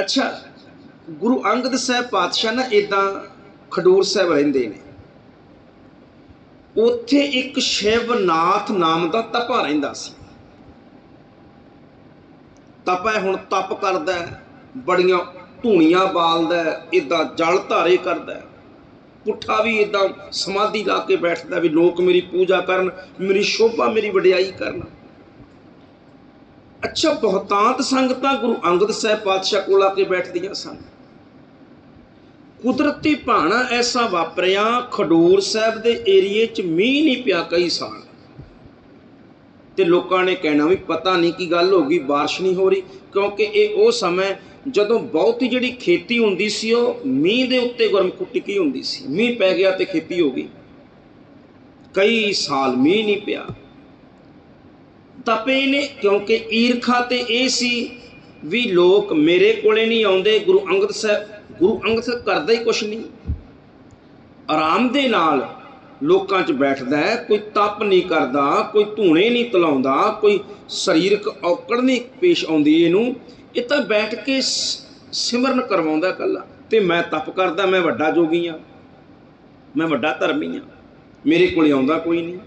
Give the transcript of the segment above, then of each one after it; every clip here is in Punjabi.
ਅੱਛਾ, ਗੁਰੂ ਅੰਗਦ ਸਾਹਿਬ ਪਾਤਸ਼ਾਹ ਨਾ ਇਦਾਂ ਖਡੂਰ ਸਾਹਿਬ ਰਹਿੰਦੇ ਨੇ। ਉੱਥੇ ਇੱਕ ਸ਼ਿਵਨਾਥ ਨਾਮ ਦਾ ਤਪਾ ਰਹਿੰਦਾ ਸੀ। ਤਪੈ ਹੁਣ ਤਪ ਕਰਦਾ ਬੜੀਆਂ ਧੂਣੀਆਂ ਬਾਲਦਾ ਇਦਾਂ ਜਲ ਧਾਰੇ ਕਰਦਾ ਪੁੱਠਾ ਵੀ ਇਦਾਂ ਸਮਾਧੀ ਲਾ ਕੇ ਬੈਠਦਾ ਵੀ ਲੋਕ ਮੇਰੀ ਪੂਜਾ ਕਰਨ, ਮੇਰੀ ਸ਼ੋਭਾ, ਮੇਰੀ ਵਡਿਆਈ ਕਰਨ। ਅੱਛਾ, ਬਹੁਤਾਂਤ ਸੰਗਤਾਂ ਗੁਰੂ ਅੰਗਦ ਸਾਹਿਬ ਪਾਤਸ਼ਾਹ ਕੋਲ ਆ ਕੇ ਬੈਠਦੀਆਂ ਸਨ। ਕੁਦਰਤੀ ਭਾਣਾ ਐਸਾ ਵਾਪਰਿਆ, ਖਡੂਰ ਸਾਹਿਬ ਦੇ ਏਰੀਏ 'ਚ ਮੀਂਹ ਨਹੀਂ ਪਿਆ ਕਈ ਸਾਲ। ਤੇ ਲੋਕਾਂ ਨੇ ਕਹਿਣਾ ਵੀ ਪਤਾ ਨਹੀਂ ਕੀ ਗੱਲ ਹੋ ਗਈ, ਬਾਰਿਸ਼ ਨਹੀਂ ਹੋ ਰਹੀ, ਕਿਉਂਕਿ ਇਹ ਉਹ ਸਮਾਂ ਜਦੋਂ ਬਹੁਤੀ ਜਿਹੜੀ ਖੇਤੀ ਹੁੰਦੀ ਸੀ, ਉਹ ਮੀਂਹ ਦੇ ਉੱਤੇ ਗੁਰਮੁਖ ਟਿਕੀ ਹੁੰਦੀ ਸੀ? ਮੀਂਹ ਪੈ ਗਿਆ ਤੇ ਖੇਤੀ ਹੋ ਗਈ। ਕਈ ਸਾਲ ਮੀਂਹ ਨਹੀਂ ਪਿਆ। ਤਪੇ ਨੇ, ਕਿਉਂਕਿ ਈਰਖਾ ਤੇ ਇਹ ਸੀ ਵੀ ਲੋਕ ਮੇਰੇ ਕੋਲੇ ਨਹੀਂ ਆਉਂਦੇ, ਗੁਰੂ ਅੰਗਦ ਸਾਹਿਬ, ਗੁਰੂ ਅੰਗਦ ਸਾਹਿਬ ਕਰਦਾ ਹੀ ਕੁਛ ਨਹੀਂ। ਆਰਾਮ ਦੇ ਨਾਲ ਲੋਕਾਂ 'ਚ ਬੈਠਦਾ ਹੈ, ਕੋਈ ਤਪ ਨਹੀਂ ਕਰਦਾ, ਕੋਈ ਧੂਣੇ ਨਹੀਂ ਤਲਾਉਂਦਾ, ਕੋਈ ਸਰੀਰਕ ਔਕੜ ਨਹੀਂ ਪੇਸ਼ ਆਉਂਦੀ ਇਹਨੂੰ। ਇਹ ਤਾਂ ਬੈਠ ਕੇ ਸਿਮਰਨ ਕਰਵਾਉਂਦਾ ਕੱਲਾ ਤੇ ਮੈਂ ਤਪ ਕਰਦਾ, ਮੈਂ ਵੱਡਾ ਜੋਗੀ ਆ ਮੈਂ ਵੱਡਾ ਧਰਮੀ ਆ ਮੇਰੇ ਕੋਲੇ ਆਉਂਦਾ ਕੋਈ ਨਹੀਂ।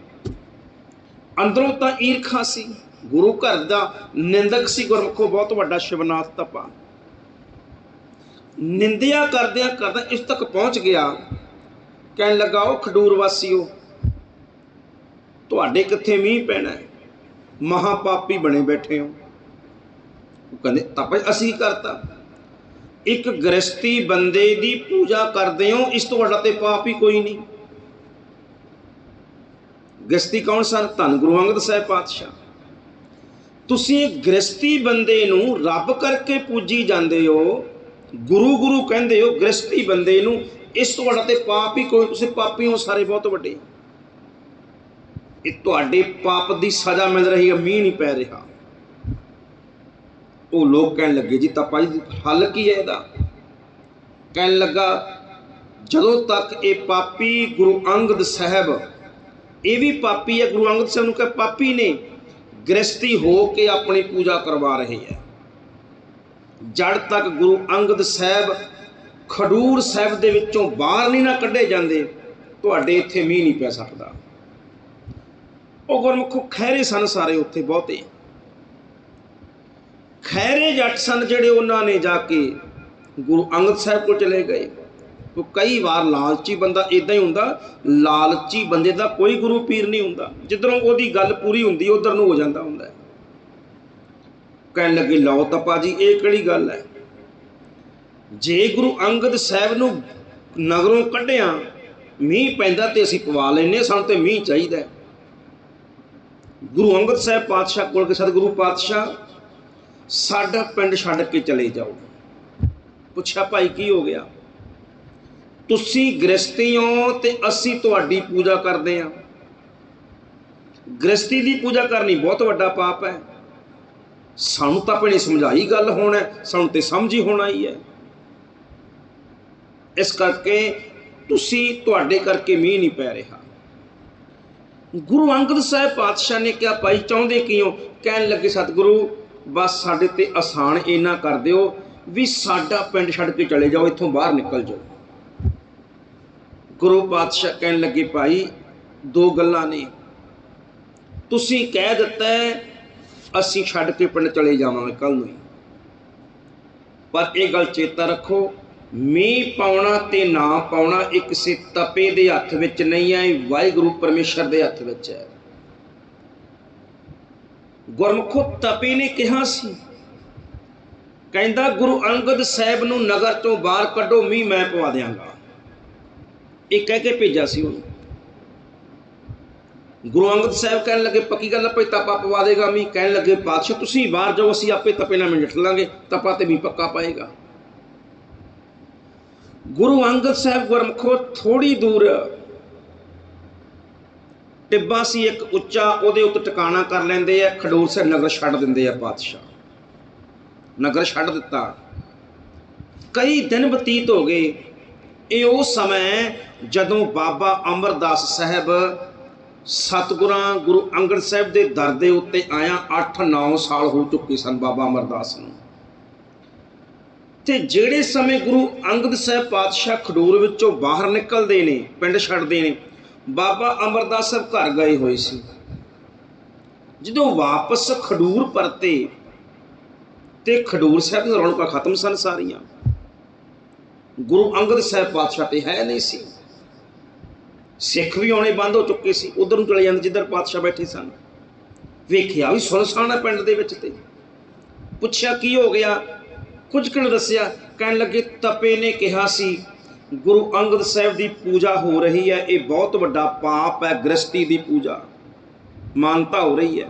ਅੰਦਰੋਂ ਤਾਂ ਈਰਖਾ ਸੀ। ਗੁਰੂ ਘਰ ਦਾ ਨਿੰਦਕ ਸੀ ਗੁਰਮੁਖੋ, ਬਹੁਤ ਵੱਡਾ ਸ਼ਿਵਨਾਥ ਤਪਾ ਨਿੰਦਿਆ ਕਰਦਿਆਂ ਕਰਦਾ ਇਸ ਤੱਕ ਪਹੁੰਚ ਗਿਆ। ਕਹਿਣ ਲੱਗਾ ਉਹ ਖਡੂਰ ਵਾਸੀਓ, ਤੁਹਾਡੇ ਕਿੱਥੇ ਮੀਂਹ ਪੈਣਾ ਹੈ? ਪਾਪੀ ਬਣੇ ਬੈਠੇ ਹੋ। ਉਹ ਕਹਿੰਦੇ, ਤਪ ਅਸੀਂ ਕਰਤਾ। ਇੱਕ ਗ੍ਰਸਤੀ ਬੰਦੇ ਦੀ ਪੂਜਾ ਕਰਦੇ ਹੋ, ਇਸ ਤੋਂ ਵੱਡਾ ਤੇ ਪਾਪ ਹੀ ਕੋਈ ਨਹੀਂ। ਗ੍ਰਸਤੀ ਕੌਣ ਸਨ? ਧੰਨ ਗੁਰੂ ਅੰਗਦ ਸਾਹਿਬ ਪਾਤਸ਼ਾਹ। ਤੁਸੀਂ ਇੱਕ ਗ੍ਰਸਤੀ ਬੰਦੇ ਨੂੰ ਰੱਬ ਕਰਕੇ ਪੂਜੀ ਜਾਂਦੇ ਹੋ, ਗੁਰੂ ਗੁਰੂ ਕਹਿੰਦੇ ਹੋ ਗ੍ਰਸਤੀ ਬੰਦੇ ਨੂੰ, ਇਸ ਤੋਂ ਵੱਡਾ ਤੇ ਪਾਪ ਹੀ ਕੋਈ, ਤੁਸੀਂ ਪਾਪੀ ਹੋ, ਸਾਰੇ ਬਹੁਤ ਵੱਡੇ। ਇਹ ਤੁਹਾਡੇ ਪਾਪ ਦੀ ਸਜ਼ਾ ਮਿਲ ਰਹੀ ਹੈ, ਮੀਂਹ ਨਹੀਂ ਪੈ ਰਿਹਾ। ਉਹ ਲੋਕ ਕਹਿਣ ਲੱਗੇ, ਜੀ ਤਾਂ ਭਾਈ ਹੱਲ ਕੀ ਹੈ ਇਹਦਾ? ਕਹਿਣ ਲੱਗਾ, ਜਦੋਂ ਤੱਕ ਇਹ ਪਾਪੀ ਗੁਰੂ ਅੰਗਦ ਸਾਹਿਬ ਇਹ ਵੀ ਪਾਪੀ ਹੈ, ਗੁਰੂ ਅੰਗਦ ਸਾਹਿਬ ਨੂੰ ਕਹੇ, ਪਾਪੀ ਨੇ ਗ੍ਰਸਤੀ ਹੋ ਕੇ ਆਪਣੀ ਪੂਜਾ ਕਰਵਾ ਰਹੇ ਹੈ। ਜੜ ਤੱਕ ਗੁਰੂ ਅੰਗਦ ਸਾਹਿਬ ਖਡੂਰ ਸਾਹਿਬ ਦੇ ਵਿੱਚੋਂ ਬਾਹਰ ਨਹੀਂ ਨਾ ਕੱਢੇ ਜਾਂਦੇ, ਤੁਹਾਡੇ ਇੱਥੇ ਮੀਂਹ ਨਹੀਂ ਪੈ ਸਕਦਾ। ਉਹ ਗੁਰਮੁਖੋ ਖੈਰੇ ਸਨ ਸਾਰੇ ਉੱਥੇ ਬਹੁਤੇ। ਖੈਰੇ ਜੱਟ ਸਨ ਜਿਹੜੇ ਉਹਨਾਂ ਨੇ ਜਾ ਕੇ ਗੁਰੂ ਅੰਗਦ ਸਾਹਿਬ ਕੋਲ ਚਲੇ ਗਏ। ਉਹ ਕਈ ਵਾਰ ਲਾਲਚੀ ਬੰਦਾ ਇਦਾਂ ਹੀ ਹੁੰਦਾ, ਲਾਲਚੀ ਬੰਦੇ ਦਾ ਕੋਈ ਗੁਰੂ ਪੀਰ ਨਹੀਂ ਹੁੰਦਾ। ਜਿੱਧਰੋਂ ਉਹਦੀ ਗੱਲ ਪੂਰੀ ਹੁੰਦੀ, ਉਧਰ ਨੂੰ ਹੋ ਜਾਂਦਾ ਹੁੰਦਾ ਕਹਿਣ ਲੱਗੇ, ਲਓ ਤਪਾ ਜੀ ਇਹ ਕਿਹੜੀ ਗੱਲ ਹੈ? ਜੇ ਗੁਰੂ ਅੰਗਦ ਸਾਹਿਬ ਨੂੰ ਨਗਰੋਂ ਕੱਢਿਆ, ਮੀਂਹ ਪੈਂਦਾ ਤੇ ਅਸੀਂ ਪਵਾ ਲੈਨੇ ਸਾਨੂੰ ਤੇ ਮੀਂਹ ਚਾਹੀਦਾ ਗੁਰੂ ਅੰਗਦ ਸਾਹਿਬ ਪਾਤਸ਼ਾਹ ਕੋਲ ਕੇ ਸਤਿਗੁਰੂ ਪਾਤਸ਼ਾਹ, ਸਾਡਾ ਪਿੰਡ ਛੱਡ ਕੇ ਚਲੇ ਜਾਓ। ਪੁੱਛਿਆ, ਭਾਈ, ਕੀ ਹੋ ਗਿਆ? ਤੁਸੀਂ ਗ੍ਰਸਤੀ ਹੋ ਤੇ ਅਸੀਂ ਤੁਹਾਡੀ ਪੂਜਾ ਕਰਦੇ ਹਾਂ। ਗ੍ਰਸਤੀ ਦੀ ਪੂਜਾ ਕਰਨੀ ਬਹੁਤ ਵੱਡਾ ਪਾਪ ਹੈ। ਸਾਨੂੰ ਤਾਂ ਆਪਣੀ ਸਮਝਾਈ ਗੱਲ ਹੋਣਾ ਸਾਨੂੰ ਤੇ ਸਮਝ ਹੀ ਹੋਣਾ ਹੀ ਹੈ। ਇਸ ਕਰਕੇ ਤੁਸੀਂ ਤੁਹਾਡੇ ਕਰਕੇ ਮੀਂਹ ਨਹੀਂ ਪੈ ਰਿਹਾ। ਗੁਰੂ ਅੰਗਦ ਸਾਹਿਬ ਪਾਤਸ਼ਾਹ ਨੇ ਕਿਹਾ, ਭਾਈ, ਚਾਹੁੰਦੇ ਕਿਉਂ? ਕਹਿਣ ਲੱਗੇ, ਸਤਿਗੁਰੂ, ਬਸ ਸਾਡੇ ਤੇ ਆਸਾਨ ਇੰਨਾ ਕਰ ਦਿਓ ਵੀ ਸਾਡਾ ਪਿੰਡ ਛੱਡ ਕੇ ਚਲੇ ਜਾਓ, ਇੱਥੋਂ ਬਾਹਰ ਨਿਕਲ ਜਾਓ। ਗੁਰੂ ਪਾਤਸ਼ਾਹ ਕਹਿਣ ਲੱਗੇ, ਭਾਈ, ਦੋ ਗੱਲਾਂ ਨੇ। ਤੁਸੀਂ ਕਹਿ ਦਿੱਤਾ ਅਸੀਂ ਛੱਡ ਕੇ ਪਿੰਡ ਚਲੇ ਜਾਵਾਂਗੇ ਕੱਲ ਨੂੰ ਹੀ। ਪਰ ਇਹ ਗੱਲ ਚੇਤਾ ਰੱਖੋ, ਮੀਂਹ ਪਾਉਣਾ ਤੇ ਨਾ ਪਾਉਣਾ ਇਹ ਕਿਸੇ ਤਪੇ ਦੇ ਹੱਥ ਵਿੱਚ ਨਹੀਂ ਹੈ ਵਾਹਿਗੁਰੂ ਪਰਮੇਸ਼ਰ ਦੇ ਹੱਥ ਵਿੱਚ ਹੈ। ਗੁਰਮੁਖੋ, ਤਪੇ ਨੇ ਕਿਹਾ ਸੀ। ਕਹਿੰਦਾ, ਗੁਰੂ ਅੰਗਦ ਸਾਹਿਬ ਨੂੰ ਨਗਰ ਤੋਂ ਬਾਹਰ ਕੱਢੋ, ਮੀਂਹ ਮੈਂ ਪਵਾ ਦਿਆਂਗਾ। ਇਹ ਕਹਿ ਕੇ ਭੇਜਿਆ ਸੀ ਉਹਨੂੰ। ਗੁਰੂ ਅੰਗਦ ਸਾਹਿਬ ਕਹਿਣ ਲੱਗੇ, ਪੱਕੀ ਗੱਲ ਆਪੇ ਤਪਾ ਪਵਾ ਦੇਗਾ ਮੀ ਕਹਿਣ ਲੱਗੇ ਪਾਤਸ਼ਾਹ ਤੁਸੀਂ ਬਾਹਰ ਜਾਓ, ਅਸੀਂ ਆਪੇ ਤਪੇ ਨਾਲ ਮਿੰਟ ਲਾਂਗੇ ਤਪਾ ਤੇ ਵੀ ਪੱਕਾ ਪਾਏਗਾ। ਗੁਰੂ ਅੰਗਦ ਸਾਹਿਬ ਗੁਰਮਖੋ ਥੋੜੀ ਦੂਰ ਟਿੱਬਾ ਸੀ, ਇੱਕ ਉੱਚਾ, ਉਹਦੇ ਉੱਤੇ ਟਿਕਾਣਾ ਕਰ ਲੈਂਦੇ ਆ। ਖਡੂਰ ਸਾਹਿਬ ਨਗਰ ਛੱਡ ਦਿੰਦੇ ਆ ਪਾਤਸ਼ਾਹ ਨਗਰ ਛੱਡ ਦਿੱਤਾ। ਕਈ ਦਿਨ ਬਤੀਤ ਹੋ ਗਏ। ਇਹ ਉਹ ਸਮਾਂ ਹੈ ਜਦੋਂ ਬਾਬਾ ਅਮਰਦਾਸ ਸਾਹਿਬ ਸਤਿਗੁਰਾਂ ਗੁਰੂ ਅੰਗਦ ਸਾਹਿਬ ਦੇ ਦਰ ਦੇ ਉੱਤੇ ਆਇਆ 8-9 ਸਾਲ ਹੋ ਚੁੱਕੇ ਸਨ ਬਾਬਾ ਅਮਰਦਾਸ ਨੂੰ। ਤੇ ਜਿਹੜੇ ਸਮੇਂ ਗੁਰੂ ਅੰਗਦ ਸਾਹਿਬ ਪਾਤਸ਼ਾਹ ਖਡੂਰ ਵਿੱਚੋਂ ਬਾਹਰ ਨਿਕਲਦੇ ਨੇ, ਪਿੰਡ ਛੱਡਦੇ ਨੇ, ਬਾਬਾ ਅਮਰਦਾਸ ਸਾਹਿਬ ਘਰ ਗਏ ਹੋਏ ਸੀ। ਜਦੋਂ ਵਾਪਸ ਖਡੂਰ ਪਰਤੇ ਤੇ ਖਡੂਰ ਸਾਹਿਬ ਦੀਆਂ ਰੌਣਕਾਂ ਖਤਮ ਸਨ ਸਾਰੀਆਂ। ਗੁਰੂ ਅੰਗਦ ਸਾਹਿਬ ਪਾਤਸ਼ਾਹ ਤੇ ਹੈ ਨਹੀਂ ਸੀ। ਸਿੱਖ ਵੀ ਆਉਣੇ ਬੰਦ ਹੋ ਚੁੱਕੇ ਸੀ। ਉਧਰ ਨੂੰ ਚਲੇ ਜਾਂਦੇ ਜਿੱਧਰ ਪਾਤਸ਼ਾਹ ਬੈਠੇ ਸਨ। ਵੇਖਿਆ ਵੀ ਸੁਨਸਾਨ ਹੈ ਪਿੰਡ ਦੇ ਵਿੱਚ ਤੇ। ਪੁੱਛਿਆ ਕੀ ਹੋ ਗਿਆ? ਕੁਝ ਕਿਣ ਦੱਸਿਆ, ਕਹਿਣ ਲੱਗੇ ਤਪੇ ਨੇ ਕਿਹਾ ਸੀ, ਗੁਰੂ ਅੰਗਦ ਸਾਹਿਬ ਦੀ ਪੂਜਾ ਹੋ ਰਹੀ ਹੈ, ਇਹ ਬਹੁਤ ਵੱਡਾ ਪਾਪ ਹੈ ਗ੍ਰਸਤੀ ਦੀ ਪੂਜਾ। ਮਾਨਤਾ ਹੋ ਰਹੀ ਹੈ।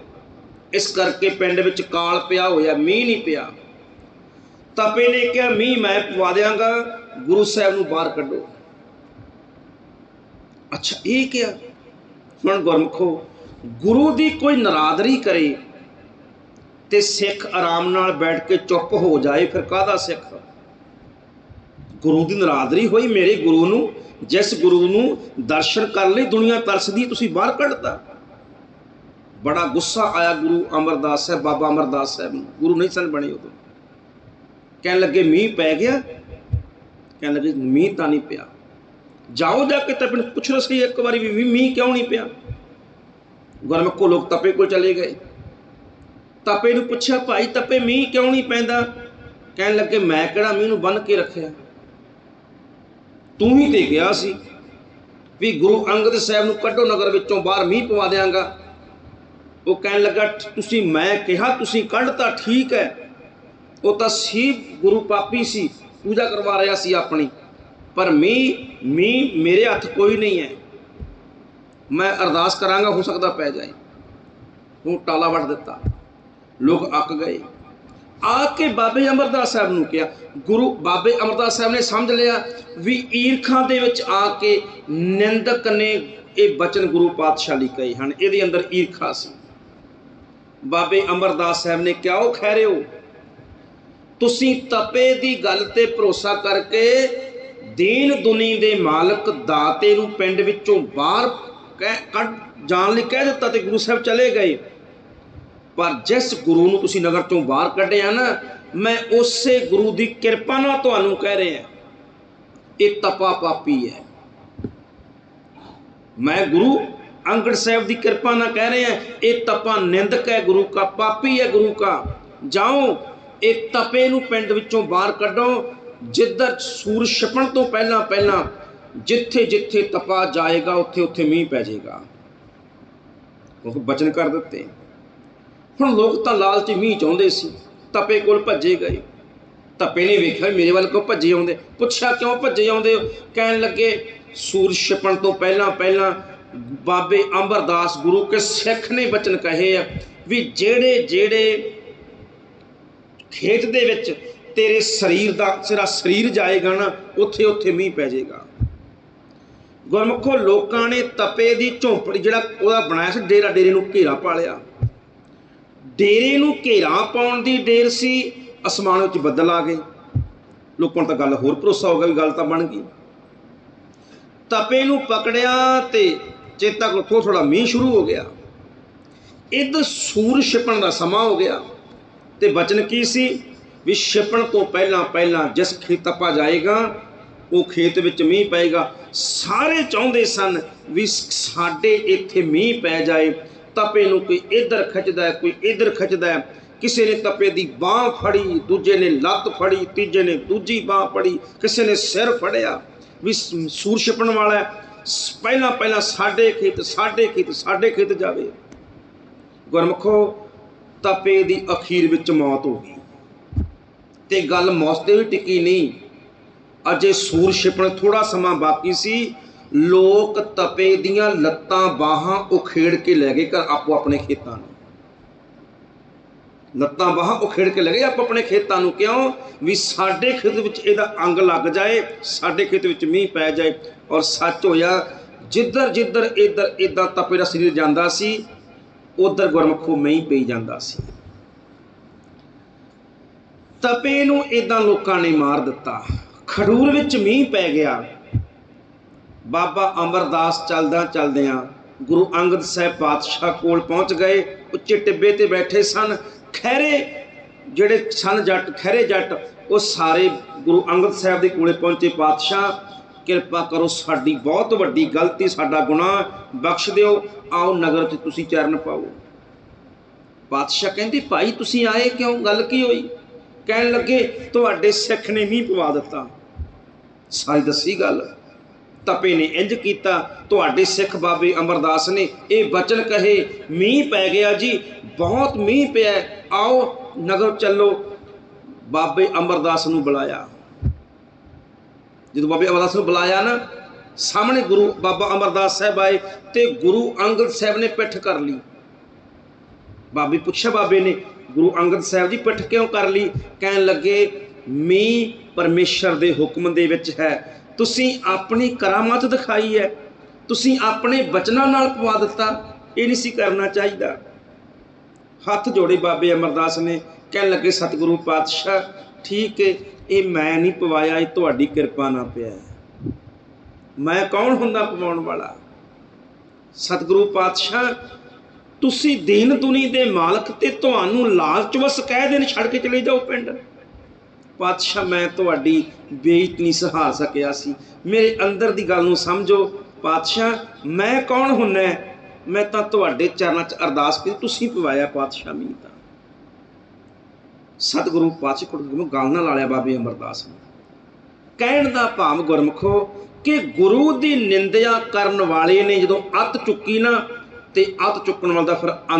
ਇਸ ਕਰਕੇ ਪਿੰਡ ਵਿੱਚ ਕਾਲ ਪਿਆ ਹੋਇਆ, ਮੀਂਹ ਨਹੀਂ ਪਿਆ। ਤਪੇ ਨੇ ਕਿਹਾ, ਮੀਂਹ ਮੈਂ ਪਵਾ ਦਿਆਂਗਾ। ਗੁਰੂ ਸਾਹਿਬ ਨੂੰ ਬਾਹਰ ਕੱਢੋ। ਅੱਛਾ, ਇਹ ਕਿਹਾ ਹੁਣ ਗੁਰਮਖੋ, ਗੁਰੂ ਦੀ ਕੋਈ ਨਰਾਦਰੀ ਕਰੇ ਤੇ ਸਿੱਖ ਆਰਾਮ ਨਾਲ ਬੈਠ ਕੇ ਚੁੱਪ ਹੋ ਜਾਏ, ਫਿਰ ਕਾਹਦਾ ਸਿੱਖ? ਗੁਰੂ ਦੀ ਨਰਾਦਰੀ ਹੋਈ ਮੇਰੇ ਗੁਰੂ ਨੂੰ, ਜਿਸ ਗੁਰੂ ਨੂੰ ਦਰਸ਼ਨ ਕਰਨ ਲਈ ਦੁਨੀਆ ਤਰਸਦੀ, ਤੁਸੀਂ ਬਾਹਰ ਕੱਢਤਾ। ਬੜਾ ਗੁੱਸਾ ਆਇਆ ਗੁਰੂ ਅਮਰਦਾਸ ਸਾਹਿਬ, ਬਾਬਾ ਅਮਰਦਾਸ ਸਾਹਿਬ ਨੂੰ। ਗੁਰੂ ਨਹੀਂ ਸਨ ਬਣੇ ਉਦੋਂ। ਕਹਿਣ ਲੱਗੇ, ਮੀਂਹ ਪੈ ਗਿਆ ਕਹਿਣ ਲੱਗੇ, ਮੀਂਹ ਤਾਂ ਨਹੀਂ ਪਿਆ। ਜਾਓ ਜਾ ਕੇ ਤਪੇ ਨੂੰ ਪੁੱਛ ਲਓ ਸਹੀ, ਇੱਕ ਵਾਰੀ ਵੀ ਮੀਂਹ ਕਿਉਂ ਨਹੀਂ ਪਿਆ? ਗੁਰਮੁਖੋ ਲੋਕ ਤਪੇ ਕੋਲ ਚਲੇ ਗਏ। ਤਪੇ ਨੂੰ ਪੁੱਛਿਆ, ਭਾਈ, ਤਪੇ ਮੀਂਹ ਕਿਉਂ ਨਹੀਂ ਪੈਂਦਾ? ਕਹਿਣ ਲੱਗੇ, ਮੈਂ ਕਿਹੜਾ ਮੀਂਹ ਨੂੰ ਬੰਨ ਕੇ ਰੱਖਿਆ? ਤੂੰ ਹੀ ਤੇ ਗਿਆ ਸੀ ਵੀ ਗੁਰੂ ਅੰਗਦ ਸਾਹਿਬ ਨੂੰ ਕੱਢੋ ਨਗਰ ਵਿੱਚੋਂ ਬਾਹਰ ਮੀਂਹ ਪਵਾ ਦਿਆਂਗਾ। ਉਹ ਕਹਿਣ ਲੱਗਾ, ਤੁਸੀਂ, ਮੈਂ ਕਿਹਾ ਤੁਸੀਂ ਕੱਢਤਾ ਠੀਕ ਹੈ। ਉਹ ਤਾਂ ਸੀ ਗੁਰੂ ਪਾਪੀ ਸੀ। ਪੂਜਾ ਕਰਵਾ ਰਿਹਾ ਸੀ ਆਪਣੀ। ਪਰ ਮੀਂਹ ਮੀਂਹ ਮੇਰੇ ਹੱਥ ਕੋਈ ਨਹੀਂ ਹੈ। ਮੈਂ ਅਰਦਾਸ ਕਰਾਂਗਾ ਹੋ ਸਕਦਾ ਪੈ ਜਾਏ। ਉਹ ਟਾਲਾ ਵੱਟ ਦਿੱਤਾ। ਲੋਕ ਅੱਕ ਗਏ। ਆ ਕੇ ਬਾਬੇ ਅਮਰਦਾਸ ਸਾਹਿਬ ਨੂੰ ਕਿਹਾ, ਗੁਰੂ ਬਾਬੇ ਅਮਰਦਾਸ ਸਾਹਿਬ ਨੇ ਸਮਝ ਲਿਆ ਵੀ ਈਰਖਾਂ ਦੇ ਵਿੱਚ ਆ ਕੇ ਨਿੰਦਕ ਨੇ ਇਹ ਬਚਨ ਗੁਰੂ ਪਾਤਸ਼ਾਹ ਲਈ ਕਹੇ ਹਨ। ਇਹਦੇ ਅੰਦਰ ਈਰਖਾ ਸੀ। ਬਾਬੇ ਅਮਰਦਾਸ ਸਾਹਿਬ ਨੇ ਕਿਹਾ, ਉਹ ਖੈਰਿਓ ਤੁਸੀਂ ਤਪੇ ਦੀ ਗੱਲ ਤੇ ਭਰੋਸਾ ਕਰਕੇ ਦੀਨ ਦੁਨੀ ਦੇ ਮਾਲਕ ਦਾਤੇ ਨੂੰ ਪਿੰਡ ਵਿੱਚੋਂ ਬਾਹਰ ਕੱਢ, ਜਾਣ ਲਈ ਕਹਿ ਦਿੱਤਾ ਤੇ ਗੁਰੂ ਸਾਹਿਬ ਚਲੇ ਗਏ। ਪਰ ਜਿਸ ਗੁਰੂ ਨੂੰ ਤੁਸੀਂ ਨਗਰ ਚੋਂ ਬਾਹਰ ਕੱਢਿਆ ਨਾ, ਮੈਂ ਉਸੇ ਗੁਰੂ ਦੀ ਕਿਰਪਾ ਨਾਲ ਤੁਹਾਨੂੰ ਕਹਿ ਰਿਹਾ। ਇਹ ਤਪਾ ਪਾਪੀ ਹੈ। ਮੈਂ ਗੁਰੂ ਅੰਗੜ ਸਾਹਿਬ ਦੀ ਕਿਰਪਾ ਨਾਲ ਕਹਿ ਰਿਹਾ, ਇਹ ਤਪਾ ਨਿੰਦਕ ਹੈ ਗੁਰੂ ਕਾ, ਪਾਪੀ ਹੈ ਗੁਰੂ ਕਾ। ਜਾਓ ਇਹ ਤਪੇ ਨੂੰ ਪਿੰਡ ਵਿੱਚੋਂ ਬਾਹਰ ਕੱਢੋ, ਜਿੱਧਰ ਸੂਰਜ ਛਪਣ ਤੋਂ ਪਹਿਲਾਂ ਪਹਿਲਾਂ ਜਿੱਥੇ ਜਿੱਥੇ ਤਪਾ ਜਾਏਗਾ, ਉੱਥੇ ਉੱਥੇ ਮੀਂਹ ਪੈ ਜਾਏਗਾ। ਉਹ ਬਚਨ ਕਰ ਦਿੱਤੇ। ਹੁਣ ਲੋਕ ਤਾਂ ਲਾਲਚ ਮੀਂਹ ਚਾਹੁੰਦੇ ਸੀ, ਤਪੇ ਕੋਲ ਭੱਜੇ ਗਏ। ਤਪੇ ਨੇ ਵੇਖਿਆ ਮੇਰੇ ਵੱਲ ਕੋ ਭੱਜੇ ਆਉਂਦੇ? ਪੁੱਛਿਆ ਕਿਉਂ ਭੱਜੇ ਆਉਂਦੇ? ਕਹਿਣ ਲੱਗੇ ਸੂਰਜ ਛਪਣ ਤੋਂ ਪਹਿਲਾਂ ਪਹਿਲਾਂ ਬਾਬੇ ਅੰਬਰਦਾਸ ਗੁਰੂ ਕੇ ਸਿੱਖ ਨੇ ਬਚਨ ਕਹੇ ਆ ਵੀ ਜਿਹੜੇ ਜਿਹੜੇ ਖੇਤ ਦੇ ਵਿੱਚ ਤੇਰੇ ਸਰੀਰ ਦਾ, ਤੇਰਾ ਸਰੀਰ ਜਾਏਗਾ ਨਾ, ਉੱਥੇ ਉੱਥੇ ਮੀਂਹ ਪੈ ਜਾਏਗਾ। ਗੁਰਮੁਖੋ, ਲੋਕਾਂ ਨੇ ਤਪੇ ਦੀ ਝੌਂਪੜੀ ਜਿਹੜਾ ਉਹਦਾ ਬਣਾਇਆ ਸੀ, ਡੇਰਾ ਡੇਰੇ ਨੂੰ ਘੇਰਾ ਪਾ ਲਿਆ। ਡੇਰੇ ਨੂੰ ਘੇਰਾ ਪਾਉਣ ਦੀ ਡੇਰ ਸੀ, ਅਸਮਾਨ ਵਿੱਚ ਬੱਦਲ ਆ ਗਏ। ਲੋਕਾਂ ਨੂੰ ਤਾਂ ਗੱਲ ਹੋਰ ਭਰੋਸਾ ਹੋ ਗਿਆ ਵੀ ਗੱਲ ਤਾਂ ਬਣ ਗਈ। ਤਪੇ ਨੂੰ ਪਕੜਿਆ ਤੇ ਚੇਤਾ ਕੋਲ ਥੋੜਾ ਥੋੜਾ ਮੀਂਹ ਸ਼ੁਰੂ ਹੋ ਗਿਆ। ਇਦ ਸੂਰ ਛਿਪਣ ਦਾ ਸਮਾਂ ਹੋ ਗਿਆ। ਤੇ ਬਚਨ ਕੀ ਸੀ? ਵੀ ਛਿਪਣ ਤੋਂ ਪਹਿਲਾਂ ਪਹਿਲਾਂ ਜਿਸ ਖੇਤ ਤਪਾ ਜਾਏਗਾ, ਉਹ ਖੇਤ ਵਿੱਚ ਮੀਂਹ ਪਏਗਾ। ਸਾਰੇ ਚਾਹੁੰਦੇ ਸਨ ਵੀ ਸਾਡੇ ਇੱਥੇ ਮੀਂਹ ਪੈ ਜਾਏ, ਤਪੇ ਨੂੰ ਕੋਈ ਇੱਧਰ ਖਿੱਚਦਾ ਕੋਈ ਇੱਧਰ ਖਿੱਚਦਾ ਕਿਸੇ ਨੇ ਤਪੇ ਦੀ ਬਾਹ ਫੜੀ, ਦੂਜੇ ਨੇ ਲੱਤ ਫੜੀ, ਤੀਜੇ ਨੇ ਦੂਜੀ ਬਾਹ ਫੜੀ, ਕਿਸੇ ਨੇ ਸਿਰ ਫੜਿਆ। ਵੀ ਸੂਰ ਛਿਪਣ ਵਾਲਾ ਪਹਿਲਾਂ ਪਹਿਲਾਂ ਸਾਡੇ ਖੇਤ ਸਾਡੇ ਖੇਤ ਸਾਡੇ ਖੇਤ ਜਾਵੇ। ਗੁਰਮਖੋ ਤਪੇ ਦੀ ਅਖੀਰ ਵਿੱਚ ਮੌਤ ਹੋ ਗਈ। ਤੇ ਗੱਲ ਮੌਤ ਤੇ ਵੀ ਟਿੱਕੀ ਨਹੀਂ। ਅਜੇ ਸੂਰ ਛਿਪਣ ਥੋੜਾ ਸਮਾਂ ਬਾਕੀ ਸੀ। ਲੋਕ ਤਪੇ ਦੀਆਂ ਲੱਤਾਂ ਬਾਹਾਂ ਉਖੇੜ ਕੇ ਲੈ ਗਏ ਘਰ ਆਪੋ ਆਪਣੇ ਖੇਤਾਂ ਨੂੰ। ਲੱਤਾਂ ਬਾਹਾਂ ਉਖੇੜ ਕੇ ਲੈ ਗਏ ਆਪੋ ਆਪਣੇ ਖੇਤਾਂ ਨੂੰ। ਕਿਉਂ? ਵੀ ਸਾਡੇ ਖੇਤ ਵਿੱਚ ਇਹਦਾ ਅੰਗ ਲੱਗ ਜਾਏ, ਸਾਡੇ ਖੇਤ ਵਿੱਚ ਮੀਂਹ ਪੈ ਜਾਏ। ਔਰ ਸੱਚ ਹੋਇਆ ਜਿੱਧਰ ਜਿੱਧਰ ਇੱਧਰ ਇਦਾਂ ਤਪੇ ਦਾ ਸਰੀਰ ਜਾਂਦਾ ਸੀ ਉਧਰ ਗੁਰਮਖੋ ਮੀਂਹ ਪਈ ਜਾਂਦਾ ਸੀ। ਤਪੇ ਨੂੰ ਇਦਾਂ ਲੋਕਾਂ ਨੇ ਮਾਰ ਦਿੱਤਾ। ਖਡੂਰ ਵਿੱਚ ਮੀਂਹ ਪੈ ਗਿਆ। ਬਾਬਾ ਅਮਰਦਾਸ ਚੱਲਦਾ ਚਲਦਿਆਂ ਗੁਰੂ ਅੰਗਦ ਸਾਹਿਬ ਪਾਤਸ਼ਾਹ ਕੋਲ ਪਹੁੰਚ ਗਏ। ਉੱਚੇ ਟਿੱਬੇ ਤੇ ਬੈਠੇ ਸਨ। ਖੈਰੇ ਜਿਹੜੇ ਸਨ ਜੱਟ, ਖਹਿਰੇ ਜੱਟ, ਉਹ ਸਾਰੇ ਗੁਰੂ ਅੰਗਦ ਸਾਹਿਬ ਦੇ ਕੋਲੇ ਪਹੁੰਚੇ ਪਾਤਸ਼ਾਹ। ਕਿਰਪਾ ਕਰੋ, ਸਾਡੀ ਬਹੁਤ ਵੱਡੀ ਗਲਤੀ, ਸਾਡਾ ਗੁਨਾਹ ਬਖਸ਼ ਦਿਓ। ਆਓ ਨਗਰ 'ਚ ਤੁਸੀਂ ਚਰਨ ਪਾਓ। ਪਾਤਸ਼ਾਹ ਕਹਿੰਦੇ, ਭਾਈ, ਤੁਸੀਂ ਆਏ ਕਿਉਂ? ਗੱਲ ਕੀ ਹੋਈ? ਕਹਿਣ ਲੱਗੇ, ਤੁਹਾਡੇ ਸਿੱਖ ਨੇ ਮੀਂਹ ਪਵਾ ਦਿੱਤਾ। ਸਾਰੀ ਦੱਸੀ ਗੱਲ। ਤਪੇ ਨੇ ਇੰਜ ਕੀਤਾ, ਤੁਹਾਡੇ ਸਿੱਖ ਬਾਬੇ ਅਮਰਦਾਸ ਨੇ ਇਹ ਬਚਨ ਕਹੇ, ਮੀਂਹ ਪੈ ਗਿਆ ਜੀ, ਬਹੁਤ ਮੀਂਹ ਪਿਆ, ਆਓ ਨਗਰ ਚੱਲੋ। ਬਾਬੇ ਅਮਰਦਾਸ ਨੂੰ ਬੁਲਾਇਆ। ਜਦੋਂ ਬਾਬੇ ਅਮਰਦਾਸ ਨੂੰ ਬੁਲਾਇਆ ਨਾ, ਸਾਹਮਣੇ ਗੁਰੂ ਬਾਬਾ ਅਮਰਦਾਸ ਸਾਹਿਬ ਆਏ ਤੇ ਗੁਰੂ ਅੰਗਦ ਸਾਹਿਬ ਨੇ ਪਿੱਠ ਕਰ ਲਈ। ਬਾਬੇ ਪੁੱਛਿਆ ਬਾਬੇ ਨੇ, ਗੁਰੂ ਅੰਗਦ ਸਾਹਿਬ ਜੀ ਪਿੱਠ ਕਿਉਂ ਕਰ ਲਈ? ਕਹਿਣ ਲੱਗੇ, ਮੀਂਹ ਪਰਮੇਸ਼ਰ ਦੇ ਹੁਕਮ ਦੇ ਵਿੱਚ ਹੈ। ਤੁਸੀਂ ਆਪਣੀ ਕਰਾਮਾਤ ਦਿਖਾਈ ਹੈ। ਤੁਸੀਂ ਆਪਣੇ ਬਚਨਾਂ ਨਾਲ ਪਵਾ ਦਿੱਤਾ। ਇਹ ਨਹੀਂ ਸੀ ਕਰਨਾ ਚਾਹੀਦਾ। ਹੱਥ ਜੋੜੇ ਬਾਬੇ ਅਮਰਦਾਸ ਨੇ, ਕਹਿਣ ਲੱਗੇ, ਸਤਿਗੁਰੂ ਪਾਤਸ਼ਾਹ, ਠੀਕ ਹੈ ਇਹ ਮੈਂ ਨਹੀਂ ਪਵਾਇਆ, ਇਹ ਤੁਹਾਡੀ ਕਿਰਪਾ ਨਾਲ ਪਿਆ ਮੈਂ ਕੌਣ ਹੁੰਦਾ ਪਵਾਉਣ ਵਾਲਾ? ਸਤਿਗੁਰੂ ਪਾਤਸ਼ਾਹ, ਤੁਸੀਂ ਦੀਨ ਦੁਨੀ ਦੇ ਮਾਲਕ ਤੇ ਤੁਹਾਨੂੰ ਲਾਲਚ ਵਸ ਕਹਿ ਦੇਣ ਛੱਡ ਕੇ ਚਲੇ ਜਾਓ ਪਿੰਡ। ਪਾਤਸ਼ਾਹ, ਮੈਂ ਤੁਹਾਡੀ ਬੇਇੱਜ਼ਤੀ ਨਹੀਂ ਸਹਾ ਸਕਿਆ ਸੀ। ਮੇਰੇ ਅੰਦਰ ਦੀ ਗੱਲ ਨੂੰ ਸਮਝੋ। ਪਾਤਸ਼ਾਹ, ਮੈਂ ਕੌਣ ਹੁੰਨਾ ਮੈਂ ਤਾਂ ਤੁਹਾਡੇ ਚਰਨਾਂ 'ਚ ਅਰਦਾਸ ਕੀਤੀ, ਤੁਸੀਂ ਪਵਾਇਆ ਪਾਤਸ਼ਾਹ ਮੈਨੂੰ ਤਾਂ। ਸਤਿਗੁਰੂ ਪਾਤਸ਼ਾਹ ਕੋਲ ਨੂੰ ਗੱਲ ਨਾਲ ਲਾਲਿਆ ਬਾਬੇ ਅਮਰਦਾਸ ਨੇ। ਕਹਿਣ ਦਾ ਭਾਵ ਗੁਰਮਖੋ ਕਿ ਗੁਰੂ ਦੀ ਨਿੰਦਿਆ ਕਰਨ ਵਾਲੇ ਨੇ ਜਦੋਂ ਅੱਤ ਚੁੱਕੀ ਨਾ, ਤੇ ਅੱਤ ਚੁੱਕਣ ਵਾਲਾ ਦਾ ਫਿਰ ਅੰਤ